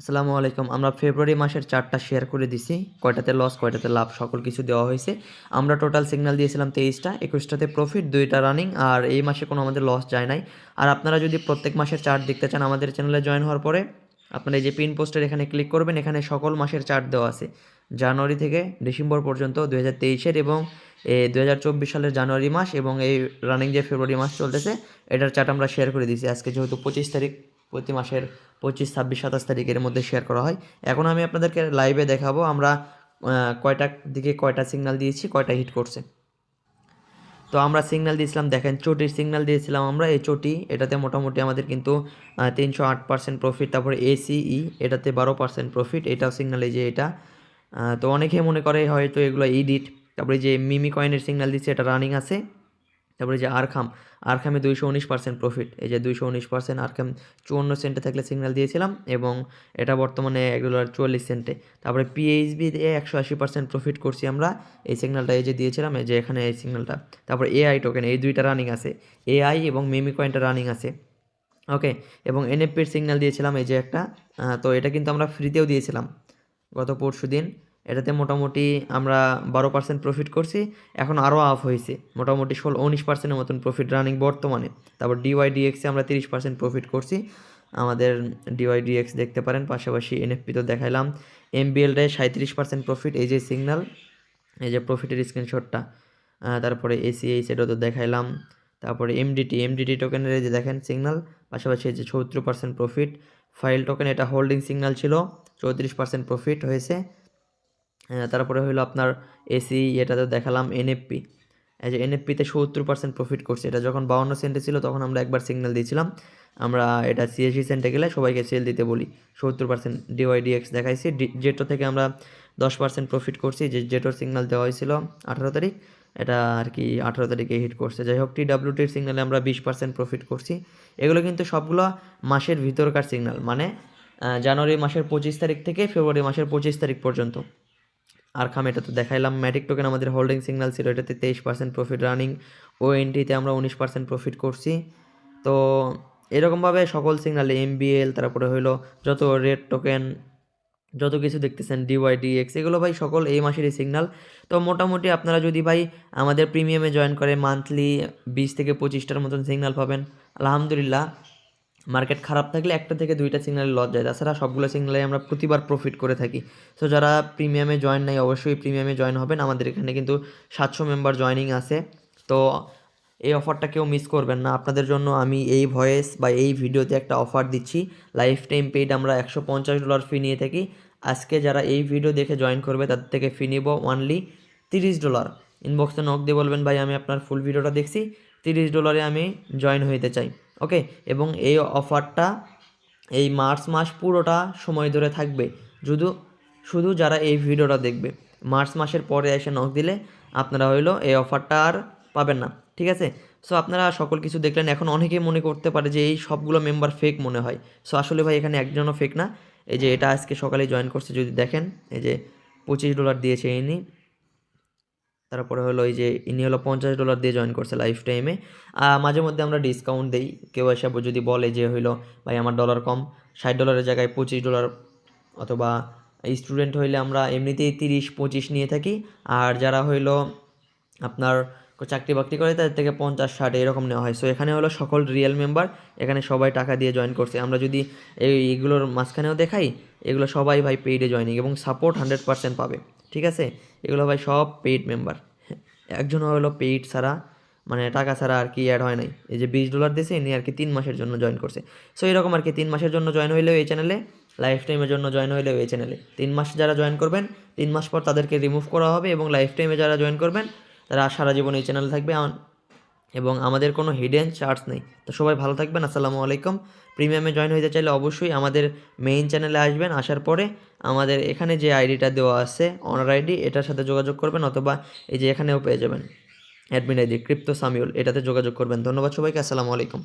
আসসালামু আলাইকুম। আমরা ফেব্রুয়ারি মাসের চারটা শেয়ার করে দিছি। কয়টাতে লস কয়টাতে লাভ, সকল কিছু দেওয়া হয়েছে। আমরা টোটাল সিগনাল দিয়েছিলাম তেইশটা, একুশটাতে প্রফিট দুইটা রানিং আর এই মাসে কোনো আমাদের লস যায় নাই। আর আপনারা যদি প্রত্যেক মাসের চার্ট দেখতে চান আমাদের চ্যানেলে জয়েন হওয়ার পরে, আপনারা এই যে পিন পোস্টের এখানে ক্লিক করবেন, এখানে সকল মাসের চার্ট দেওয়া আছে। জানুয়ারি থেকে ডিসেম্বর পর্যন্ত দু হাজার এবং দু হাজার চব্বিশ সালের জানুয়ারি মাস এবং এই রানিং যে ফেব্রুয়ারি মাস চলতেছে, এটার চার্ট আমরা শেয়ার করে দিয়েছি। আজকে যেহেতু পঁচিশ তারিখ প্রতি মাসের পঁচিশ, ছাব্বিশ, সাতাশ তারিখের মধ্যে শেয়ার করা হয়। এখন আমি আপনাদেরকে লাইভে দেখাবো, আমরা কয়টা দিকে কয়টা সিগনাল দিয়েছি, কয়টা হিট করছে। তো আমরা সিগনাল দিয়েছিলাম, দেখেন চটির সিগনাল দিয়েছিলাম আমরা, এই চটি, এটাতে মোটামুটি আমাদের কিন্তু তিনশো আট পার্সেন্ট প্রফিট তারপরে এসিই এটাতে বারো পার্সেন্ট প্রফিট এটাও সিগনাল এই যে এটা। তো অনেকে মনে করে হয়তো এগুলো ইডিট তারপরে যে মিমি কয়েনের সিগনাল দিচ্ছে, এটা রানিং আছে। তারপরে যে আরখাম, আরখামে দুইশো উনিশ পার্সেন্ট প্রফিট এই যে দুইশো উনিশ পার্সেন্ট আরখাম চুয়ান্ন সেন্টে থাকলে সিগন্যাল দিয়েছিলাম এবং এটা বর্তমানে এক ডলার চুয়াল্লিশ সেন্টে তারপরে পিএইচবি দিয়ে একশো আশি পার্সেন্ট প্রফিট করছি আমরা। এই সিগন্যালটা এই যে দিয়েছিলাম, এই যে এখানে এই সিগন্যালটা তারপর এআই টোকেন এই দুইটা রানিং আছে। এআই এবং মেমি কয়েনটা রানিং আছে। ওকে এবং এনএফপির সিগন্যাল দিয়েছিলাম এই যে একটা তো এটা কিন্তু আমরা ফ্রিতেও দিয়েছিলাম গত পরশু দিন এটাতে মোটামুটি আমরা বারো পার্সেন্ট প্রফিট করছি, এখন আরও আপ হয়েছে। মোটামুটি ষোলো, উনিশ পার্সেন্টের মতন প্রফিট রানিং বর্তমানে। তারপর ডিওয়াই ডিএক্সে আমরা তিরিশ পার্সেন্ট প্রফিট করছি। আমাদের ডিওয়াই ডিএক্স দেখতে পারেন, পাশাপাশি এনএফপি তো দেখাইলাম। এমবিএলটায় সাঁত্রিশ পার্সেন্ট প্রফিট এই যে সিগন্যাল এই যে প্রফিটের স্ক্রিনশটটা তারপরে এসিএই সেটাও তো দেখাইলাম। তারপরে এমডিটি এমডিটি টোকেনের যে দেখেন সিগন্যাল পাশাপাশি এই যে চৌত্রিশ পার্সেন্ট প্রফিট ফাইল টোকেন এটা হোল্ডিং সিগন্যাল ছিল, চৌত্রিশ পার্সেন্ট প্রফিট হয়েছে। তারপরে হলো আপনার এসি এটাতে দেখালাম এনএফপি এই যে এনএফপিতে সত্তর পার্সেন্ট প্রফিট করছে। এটা যখন বাউন্ন সেন্টে ছিল, তখন আমরা একবার সিগন্যাল দিয়েছিলাম। আমরা এটা সিএসি সেন্টে গেলে সবাইকে সেল দিতে বলি। সত্তর পার্সেন্ট ডিওয়াইডিএক্স দেখাইছি। জেটো থেকে আমরা দশ পার্সেন্ট প্রফিট করছি। যে জেটোর সিগন্যাল দেওয়া হয়েছিল আঠারো তারিখ, এটা আর কি আঠারো তারিখে হিট করছে। যাই হোক টি ডাব্লিউটির সিগনালে আমরা বিশ পার্সেন্ট প্রফিট করছি। এগুলো কিন্তু সবগুলো মাসের ভিতরকার সিগন্যাল মানে জানুয়ারি মাসের পঁচিশ তারিখ থেকে ফেব্রুয়ারি মাসের পঁচিশ তারিখ পর্যন্ত। আর খাম এটা তো দেখাইলাম। ম্যাটিক টোকেন আমাদের হোল্ডিং সিগনাল ছিল, এটাতে তেইশ পার্সেন্ট প্রফিট রানিং ও এনটিতে আমরা উনিশ পার্সেন্ট প্রফিট করছি। তো এরকমভাবে সকল সিগনালে এমবিএল তারপরে হইল যত রেড টোকেন যত কিছু দেখতেছেন ডিওয়াই ডিএক্স এগুলো ভাই সকল এই মাসেরই সিগনাল তো মোটামুটি আপনারা যদি ভাই আমাদের প্রিমিয়ামে জয়েন করে মান্থলি বিশ থেকে পঁচিশটার মতন সিগনাল পাবেন। আলহামদুলিল্লাহ। মার্কেট খারাপ থাকলে একটা থেকে দুইটা সিগনালে লস যায়। তাছাড়া সবগুলো সিগনালে আমরা প্রতিবার প্রফিট করে থাকি। সো যারা প্রিমিয়ামে জয়েন নাই, অবশ্যই প্রিমিয়ামে জয়েন হবেন। আমাদের এখানে কিন্তু সাতশো মেম্বার জয়েনিং আছে। তো, এই অফারটা কেউ মিস করবেন না। আপনাদের জন্য আমি এই ভয়েস বা এই ভিডিওতে একটা অফার দিচ্ছি। লাইফ টাইম পেইড আমরা একশো পঞ্চাশ ডলার ফি নিয়ে থাকি। আজকে যারা এই ভিডিও দেখে জয়েন করবে, তাদের থেকে ফি নিব অনলি তিরিশ ডলার ইনবক্সে নক দিয়ে বলবেন, ভাই, আমি আপনার ফুল ভিডিওটা দেখছি। তিরিশ ডলারে আমি জয়েন হইতে চাই। ওকে? এবং এই অফারটা এই মার্চ মাস পুরোটা সময় ধরে থাকবে। শুধু শুধু যারা এই ভিডিওটা দেখবে। মার্চ মাসের পরে এসে নক দিলে আপনারা হইল এই অফারটা আর পাবেন না। ঠিক আছে? সো আপনারা সকল কিছু দেখলেন। এখন অনেকেই মনে করতে পারে যে এই সবগুলো মেম্বার ফেক মনে হয়। সো আসলে ভাই, এখানে একজনও ফেক না। এই যে এটা আজকে সকালে জয়েন করছে, যদি দেখেন, এই যে পঁচিশ ডলার দিয়েছে ইনি। তারপরে হলো এই যে ইনি হলো পঞ্চাশ ডলার দিয়ে জয়েন করছে লাইফ টাইমে মাঝে মধ্যে আমরা ডিসকাউন্ট দিই। কেউ এসে যদি বলে যে হইল ভাই, আমার ডলার কম। ষাট ডলারের জায়গায় পঁচিশ ডলার অথবা স্টুডেন্ট হইলে আমরা এমনিতেই তিরিশ, পঁচিশ নিয়ে থাকি। আর যারা হইল আপনার চাকরি বাকরি করে, তাদের থেকে পঞ্চাশ, ষাট এরকম নেওয়া হয়। সো এখানে হলো সকল রিয়েল মেম্বার এখানে সবাই টাকা দিয়ে জয়েন করছে। আমরা যদি এই, এইগুলোর মাঝখানেও দেখাই, এগুলো সবাই ভাই পেইডে জয়নিং এবং সাপোর্ট হান্ড্রেড পার্সেন্ট পাবে। ঠিক আছে? এগুলো ভাই সব পেইড মেম্বার একজন হলো পেইড ছাড়া মানে টাকা ছাড়া আর কি অ্যাড হয় নাই। এই যে বিশ ডলার দিয়েছে এনে আর কি তিন মাসের জন্য জয়েন করছে। সো এরকম আর কি তিন মাসের জন্য জয়েন হইলেও এই চ্যানেলে লাইফ টাইমের জন্য জয়েন হইলেও এই চ্যানেলে তিন মাস যারা জয়েন করবেন, তিন মাস পর তাদেরকে রিমুভ করা হবে এবং লাইফ টাইমে যারা জয়েন করবেন, তারা সারা জীবন এই চ্যানেলে থাকবে। এবং আমাদের কোনো হিডেন চার্জ নেই। তো সবাই ভালো থাকবেন, আসসালামু আলাইকুম। প্রিমিয়ামে জয়েন হতে চাইলে অবশ্যই আমাদের মেইন চ্যানেলে আসবেন, আসার পরে আমাদের এখানে যে আইডিটা দেওয়া আছে অনার আইডি এটার সাথে যোগাযোগ করবেন অথবা এই যে এখানেও পেয়ে যাবেন। অ্যাডমিন আইডি ক্রিপ্টো সামিউল এটাতে যোগাযোগ করবেন। ধন্যবাদ সবাইকে, আসসালামু আলাইকুম।